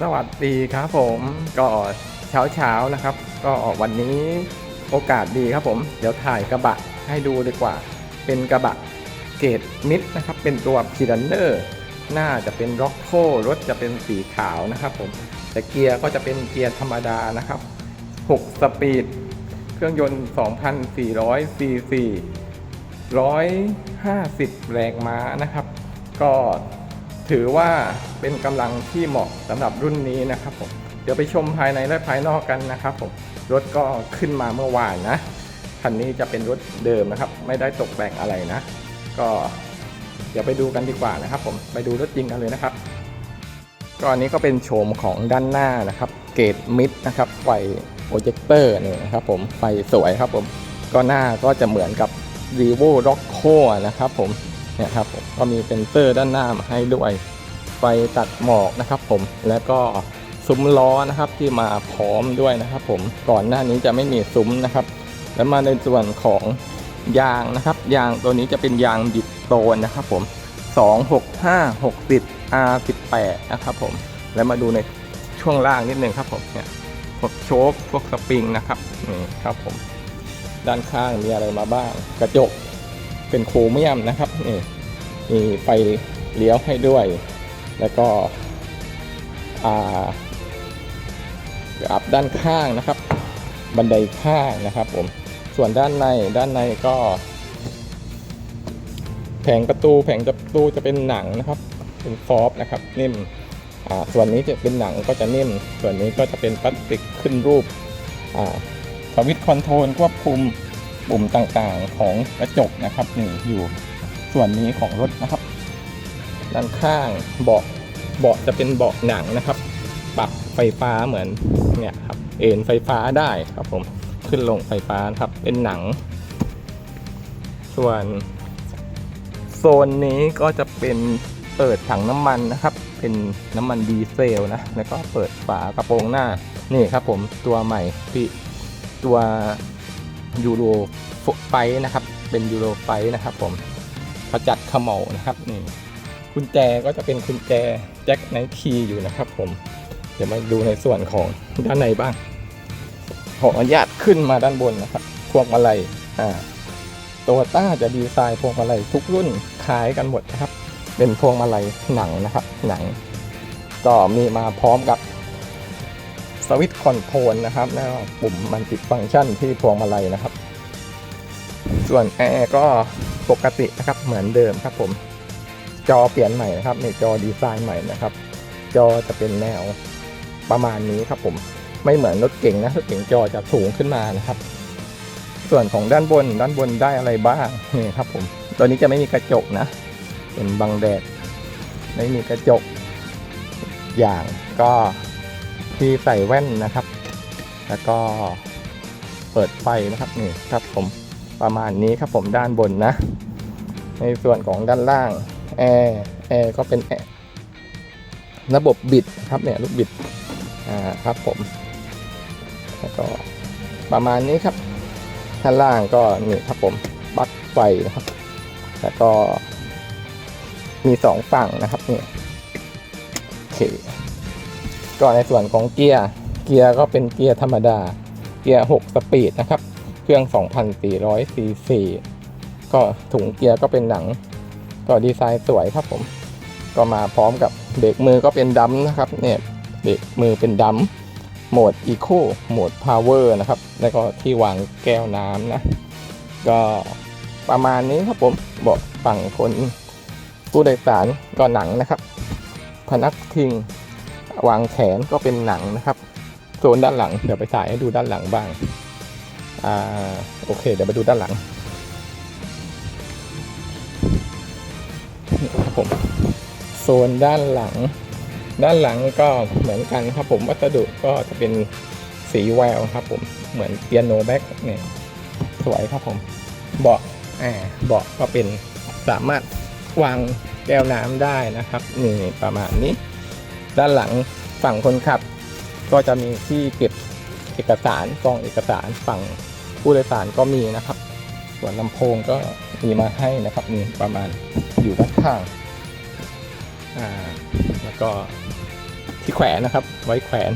สวัสดีครับผมก็เช้าเช้าๆนะครับ ก็วันนี้โอกาสดีครับผม เดี๋ยวถ่ายกระบะให้ดูดีกว่า เป็นกระบะเกรดมิดนะครับ เป็นตัวพีรันเนอร์น่าจะเป็นร็อกโครถจะเป็นสีขาวนะครับผมแต่เกียร์ก็จะเป็นเกียร์ธรรมดานะครับ 6 สปีด เครื่องยนต์ 2,400ซีซี150 แรงม้านะครับ ก็ ถือว่าเป็นกำลังที่เหมาะสำหรับรุ่นนี้นะครับผมเดี๋ยวไปชมภายในและภายนอกกันนะครับผมรถก็ขึ้นมาเมื่อวานนะคันนี้จะเป็นรถเดิมนะครับ ไม่ได้ตกแต่งอะไรนะ ก็เดี๋ยวไปดูกันดีกว่านะครับ ผมไปดูรถจริงกันเลยนะครับก็อันนี้ก็เป็นโฉมของด้านหน้านะครับ เกรดมิดนะครับไฟโปรเจคเตอร์นี่นะครับผมไฟสวยครับผมก็หน้าก็จะเหมือนกับ r e v o r o c k o นะครับผม เนี่ยครับผมก็มีเซ็นเซอร์ด้านหน้ามาให้ด้วยไฟตัดหมอกนะครับผมแล้วก็ซุ้มล้อนะครับที่มาพร้อมด้วยนะครับผมก่อนหน้านี้จะไม่มีซุ้มนะครับ แล้วมาในส่วนของยางนะครับ ยางตัวนี้จะเป็นยางดิบโตนนะครับผม 265 60 R18 นะครับผมแล้วมาดูในช่วงล่างนิดนึงครับผมเนี่ยพวกโชคพวกสปริงนะครับนี่ครับผมด้านข้างมีอะไรมาบ้าง กระจก เป็นโครเมียมนะครับนี่มีไฟเลี้ยวให้ด้วย แล้วก็อ่าอับด้านข้างนะครับ บันไดข้างนะครับผมส่วนด้านในด้านในก็ แผงประตูแผงประตูจะเป็นหนังนะครับ เป็นฟอบนะครับนิ่มอ่าส่วนนี้จะเป็นหนังก็จะนิ่ม ส่วนนี้ก็จะเป็นพลาสติกขึ้นรูปอ่าสวิตช์คอนโทรลควบคุม ปุ่มต่างๆของกระจกนะครับนี่อยู่ส่วนนี้ของรถนะครับ ด้านข้างเบาะเบาะจะเป็นเบาะหนังนะครับ ปรับไฟฟ้าเหมือนเนี่ยครับเอ็นไฟฟ้าได้ครับผมขึ้นลงไฟฟ้าครับเป็นหนัง ส่วนโซนนี้ก็จะเป็นเปิดถังน้ำมันนะครับ เป็นน้ำมันดีเซลนะ แล้วก็เปิดฝากระโปรงหน้า นี่ครับผมตัวใหม่ที่ตัว ยูโรไฟนะครับ เป็นยูโรไฟนะครับ ผมขจัดเขมเหลานะครับนี่กุญแจก็จะเป็นกุญแจแจ็คไนทีอยู่นะครับ ผม เดี๋ยวมาดูในส่วนของด้านในบ้าง ขออนุญาตขึ้นมาด้านบนนะครับพวงมาลัยอ่าตโยต้าจะดีไซน์พวงมาลัยทุกรุ่นคล้ายกันหมดนะครับ เป็นพวงมาลัยหนังนะครับ หนัง ก็มีมาพร้อมกับ สวิตช์คอนโทรลนะครับ แล้วปุ่มมันติดฟังก์ชันที่พวงมาลัยนะครับ ส่วนแอร์ก็ปกตินะครับเหมือนเดิมครับผม จอเปลี่ยนใหม่นะครับในจอดีไซน์ใหม่นะครับ จอจะเป็นแนวประมาณนี้ครับผม ไม่เหมือนรถเก่งนะรถเก่งจอจะสูงขึ้นมานะครับ ส่วนของด้านบนด้านบนได้อะไรบ้างนี่ครับผมตัวนี้จะไม่มีกระจกนะ เป็นบังแดด ไม่มีกระจกอย่างก็ ที่ใส่แว่นนะครับ แล้วก็เปิดไฟนะครับนี่ครับผมประมาณนี้ครับผมด้านบนนะ ในส่วนของด้านล่างแอร์แอร์ก็เป็นแอร์ระบบบิดครับเนี่ยลูกบิดอ่าครับผม แล้วก็ประมาณนี้ครับด้านล่างก็นี่ครับผมปลั๊กไฟนะครับ แล้วก็มีสองฝั่งนะครับเนี่ยโอเค ก็ในส่วนของเกียร์เกียร์ก็เป็นเกียร์ธรรมดา เกียร์ 6 สปีดนะครับ เครื่อง 2,400ซีซีก็ถุงเกียร์ก็เป็นหนัง ก็ดีไซน์สวยครับผม ก็มาพร้อมกับเบรกมือก็เป็นดัมนะครับเนี่ยเบรกมือเป็นดัมโหมด Eco โหมด Power นะครับ แล้วก็ที่วางแก้วน้ำนะ ก็ประมาณนี้ครับผมเบอกฝั่งคนผู้โดยสารก็หนังนะครับ พนักพิง วางแขนก็เป็นหนังนะครับโซนด้านหลัง เดี๋ยวไปถ่ายให้ดูด้านหลังบ้างอ่าโอเค เดี๋ยวไปดูด้านหลังนี่ครับผมโซนด้านหลัง ด้านหลังก็เหมือนกันครับผมวัสดุก็จะเป็นสีแววครับผมเหมือนเปียโนแบ็กเนี่ยสวยครับผมเบาะอ่าเบาะก็เป็นสามารถวางแก้วน้ำได้นะครับนี่ประมาณนี้ ด้านหลังฝั่งคนขับ ก็จะมีที่เก็บเอกสารกล่องเอกสารฝั่งผู้โดยสารก็มีนะครับ ส่วนลำโพงก็มีมาให้นะครับนี่ประมาณอยู่ด้านข้างอ่าแล้วก็ที่แขวนนะครับ ไว้แขวน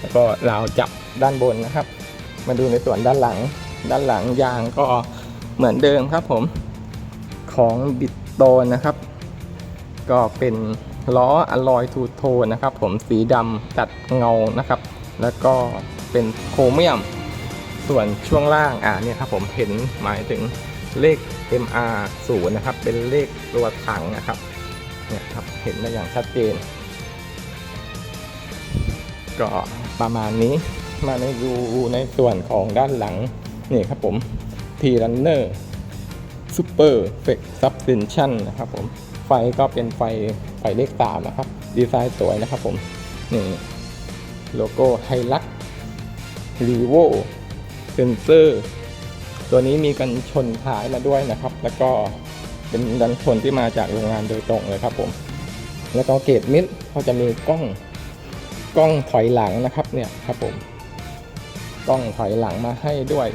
แล้วก็ราวจับด้านบนนะครับ มาดูในส่วนด้านหลัง ด้านหลังยางก็เหมือนเดิมครับผมของบิดโตนนะครับ ก็เป็น ล้ออลลอยทูโทนนะครับผมสีดำตัดเงานะครับ แล้วก็เป็นโครเมียม ส่วนช่วงล่างอ่าเนี่ยครับผมเห็นหมายถึงเลข MR 0นะครับ เป็นเลขตัวถังนะครับเนี่ยครับเห็นได้อย่างชัดเจน ก็ประมาณนี้มาในดูในส่วนของด้านหลังนี่ครับผม P Runner Super Flex Suspension นะครับผม ไฟก็เป็นไฟไฟเลขสามนะครับ ดีไซน์สวยนะครับผม นี่โลโก้ไฮลักรีโวเซนเซอร์ตัวนี้มีกันชนท้ายมาด้วยนะครับ แล้วก็เป็นกันชนที่มาจากโรงงานโดยตรงเลยครับผม แล้วก็เกตมิดเขาจะมีกล้องกล้องถอยหลังนะครับเนี่ยครับผมกล้องถอยหลังมาให้ด้วย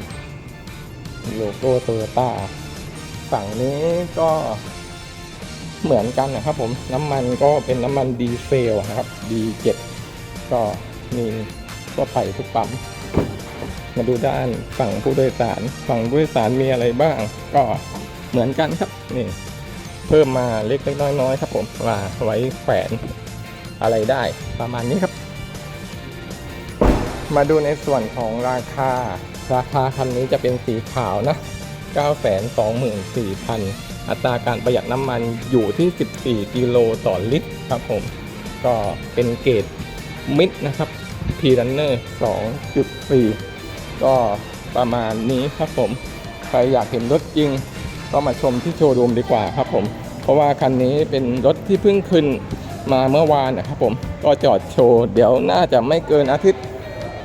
โลโก้โตโยต้าฝั่งนี้ก็ เหมือนกันนะครับผมน้ำมันก็เป็นน้ำมันดีเซลนะครับ D7 ก็มีทั่วไปทุกปั๊มมาดูด้านฝั่งผู้โดยสาร ฝั่งผู้โดยสารมีอะไรบ้าง ก็เหมือนกันครับนี่เพิ่มมาเล็กๆน้อยๆครับผมว่าไว้แขวนอะไรได้ประมาณนี้ครับ มาดูในส่วนของราคา ราคาคันนี้จะเป็นสีขาวนะ 924,000 อัตราการประหยัดน้ำมันอยู่ที่ 14 กิโลต่อลิตรครับผม ก็เป็นเกรดมิดนะครับ p r u n n e r 2.4 ก็ประมาณนี้ครับผม ใครอยากเห็นรถจริง ก็มาชมที่โชว์รูมดีกว่าครับผม เพราะว่าคันนี้เป็นรถที่เพิ่งขึ้นมาเมื่อวานนะครับผม ก็จอดโชว์ เดี๋ยวน่าจะไม่เกินอาทิตย์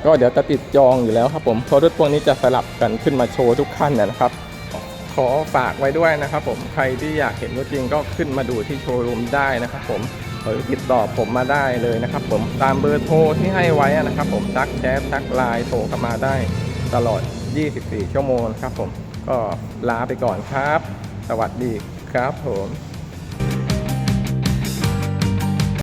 ก็เดี๋ยวจะติดจองอยู่แล้วครับผม เพราะรถพวกนี้จะสลับกันขึ้นมาโชว์ทุกขั้นนะครับ ขอฝากไว้ด้วยนะครับผมใครที่อยากเห็นรถจริงก็ขึ้นมาดูที่โชว์รูมได้นะครับผมหรือติดต่อผมมาได้เลยนะครับผมตามเบอร์โทรที่ให้ไว้นะครับผมทักแชททักไลน์โทรเข้ามาได้ตลอด 24 ชั่วโมงครับผมก็ลาไปก่อนครับ สวัสดีครับผม